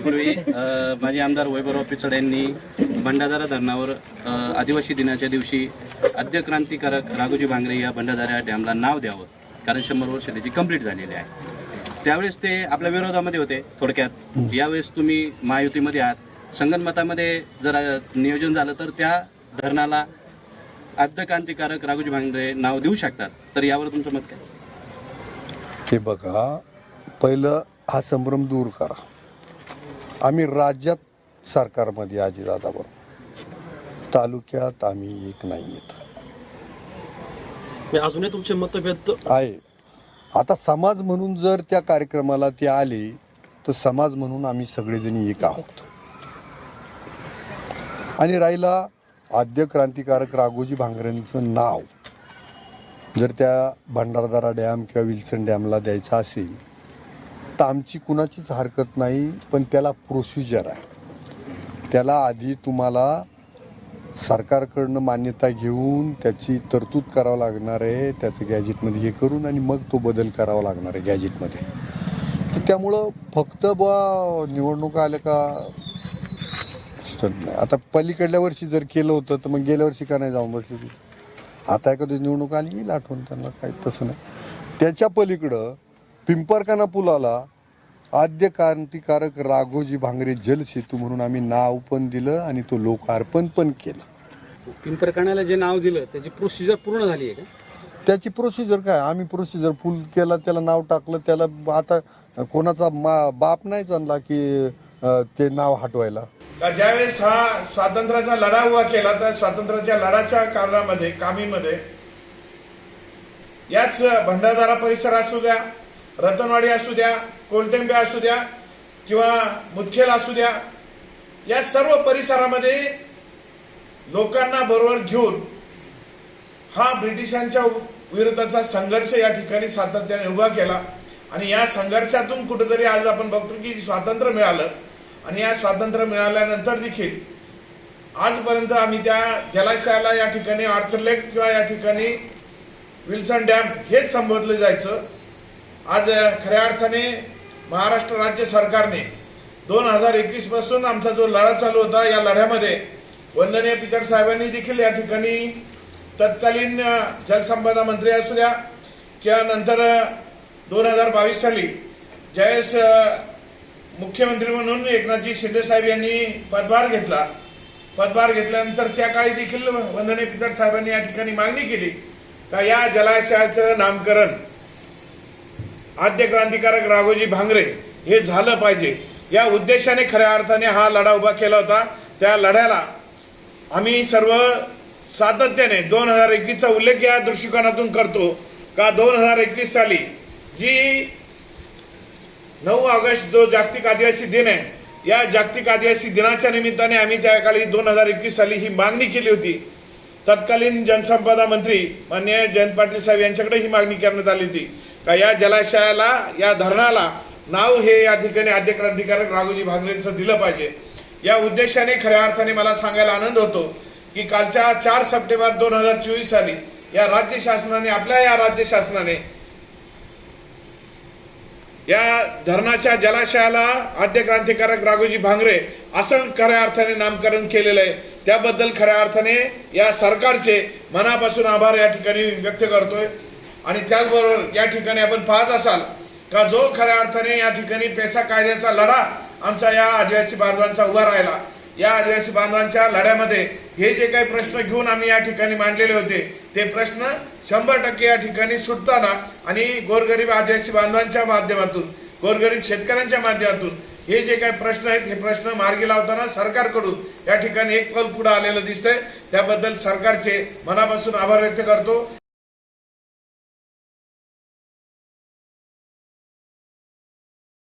यापूर्वी माजी आमदार वैभवराव पिचड यांनी भंडारा धरणावर आदिवासी दिनाच्या दिवशी आद्य क्रांतिकारक राघोजी भांगरे या भंडारा डॅमला नाव द्यावं कारण शंभर वर्ष त्याची कंप्लीट झालेली आहे. त्यावेळेस ते आपल्या विरोधामध्ये होते थोडक्यात. यावेळेस तुम्ही महायुतीमध्ये आहात. संगणमतामध्ये जर नियोजन झालं तर त्या धरणाला आद्य क्रांतिकारक राघोजी भांगरे नाव देऊ शकतात. तर यावर तुमचं मत काय? हे बघा पहिलं हा संभ्रम दूर करा. आम्ही राज्यात सरकारमध्ये अजितदादाबरोबर तालुक्यात आम्ही एक नाही येत अजूनही तुमचे मतभेद आहे. आता समाज म्हणून जर त्या कार्यक्रमाला ते आले तर समाज म्हणून आम्ही सगळेजण एक आहोत. आणि राहिला आद्य क्रांतिकारक राघोजी भांगरेंचं नाव. जर त्या भंडारदारा डॅम किंवा विल्सन डॅमला द्यायचं असेल तर आमची कुणाचीच हरकत नाही पण त्याला प्रोसिजर आहे. त्याला आधी तुम्हाला सरकारकडनं मान्यता घेऊन त्याची तरतूद करावं लागणार आहे त्याचं गॅजेटमध्ये हे करून आणि मग तो बदल करावा लागणार आहे गॅजेटमध्ये तर त्यामुळं फक्त बा निवडणुका आल्या का नाही. आता पलीकडल्या वर्षी जर केलं होतं तर मग गेल्या वर्षी का नाही जाऊन बसली आता एखादी निवडणूक आली येईल आठवण त्यांना काही तसं नाही. त्याच्या पलीकडं पिंपरकाना पुलाला आद्य क्रांतिकारक राघोजी भांगरे जलसेतू म्हणून आम्ही नाव पण दिलं आणि तो लोकार्पण पण केलं. पिंपरकाण्याला जे नाव दिलं त्याची प्रोसिजर पूर्ण झाली आहे का? त्याची प्रोसिजर काय? आम्ही प्रोसिजर फुल केला त्याला नाव टाकलं त्याला आता कोणाचा मा बाप नाही चालला की अं, ते नाव हटवायला. का ज्यावेळेस हा स्वातंत्र्याचा लढा उभा केला तर स्वातंत्र्याच्या लढाच्या कारणामध्ये कामीमध्ये याच भंडारदारा परिसर असू द्या रतनवाडी असू द्या कोलटेंबे असू द्या किंवा मुदखेल असू द्या या सर्व परिसरामध्ये लोकांना बरोबर घेऊन हा ब्रिटिशांच्या विरोधाचा संघर्ष या ठिकाणी सातत्याने उभा केला. आणि या संघर्षातून कुठेतरी आज आपण बघतो की स्वातंत्र्य मिळालं. आणि या स्वातंत्र्य मिळाल्यानंतर देखील आजपर्यंत आम्ही त्या जलाशयाला या ठिकाणी आर्थलेक किंवा या ठिकाणी विल्सन डॅम हेच संबोधलं जायचं. आज खऱ्या अर्थाने महाराष्ट्र राज्य सरकारने दोन हजार एकवीसपासून आमचा जो लढा चालू होता या लढ्यामध्ये वंदनीय पिचड साहेबांनी देखील या ठिकाणी तत्कालीन जलसंपदा मंत्री असू द्या किंवा नंतर दोन हजार बावीस साली ज्यावेळेस मुख्यमंत्री म्हणून एकनाथजी शिंदे साहेब यांनी पदभार घेतला. पदभार घेतल्यानंतर त्या काळी देखील वंदनीय पिचड साहेबांनी या ठिकाणी मागणी केली का या जलाशयाचं नामकरण आद्य क्रांतिकारक राघोजी भांगरे हे झालं पाहिजे. या उद्देशाने खऱ्या अर्थाने हा लढा उभा केला होता. त्या लढ्याला आम्ही सर्व सातत्याने दोन हजार एकवीसचा उल्लेख या दृष्टिकोनातून करतो का दोन हजार एकवीस साली जी नऊ ऑगस्ट जो जागतिक आदिवासी दिन आहे या जागतिक आदिवासी दिनाच्या निमित्ताने आम्ही त्या काळी दोन हजार एकवीस साली ही मागणी केली होती. तत्कालीन जनसंपदा मंत्री माननीय जयंत पाटील साहेब यांच्याकडे ही मागणी करण्यात आली होती. का या जलाशयाला या धरणाला नाव हे या ठिकाणी आद्य क्रांतिकारक राघोजी भांगरेंचं दिलं पाहिजे. या उद्देशाने खऱ्या अर्थाने मला सांगायला आनंद होतो की कालच्या चार सप्टेंबर दोन हजार चोवीस साली या राज्य शासनाने आपल्या या राज्य शासनाने या धरणाच्या जलाशयाला आद्य क्रांतिकारक राघोजी भांगरे असं खऱ्या अर्थाने नामकरण केलेलं आहे. त्याबद्दल खऱ्या अर्थाने या सरकारचे मनापासून आभार या ठिकाणी व्यक्त करतोय. आणि त्याचबरोबर या ठिकाणी आपण पाहत असाल का जो खऱ्या अर्थाने या ठिकाणी पेसा कायद्याचा लढा आमचा या आदिवासी बांधवांचा उभा राहिला. या आदिवासी बांधवांच्या लढ्यामध्ये हे जे काही प्रश्न घेऊन आम्ही या ठिकाणी मांडलेले होते ते प्रश्न शंभर टक्के या ठिकाणी सुटताना आणि गोरगरीब आदिवासी बांधवांच्या माध्यमातून गोरगरीब शेतकऱ्यांच्या माध्यमातून हे जे काही प्रश्न आहेत हे प्रश्न मार्गी लावताना सरकारकडून या ठिकाणी एक पल पुढे आलेलं दिसतंय. त्याबद्दल सरकारचे मनापासून आभार व्यक्त करतो.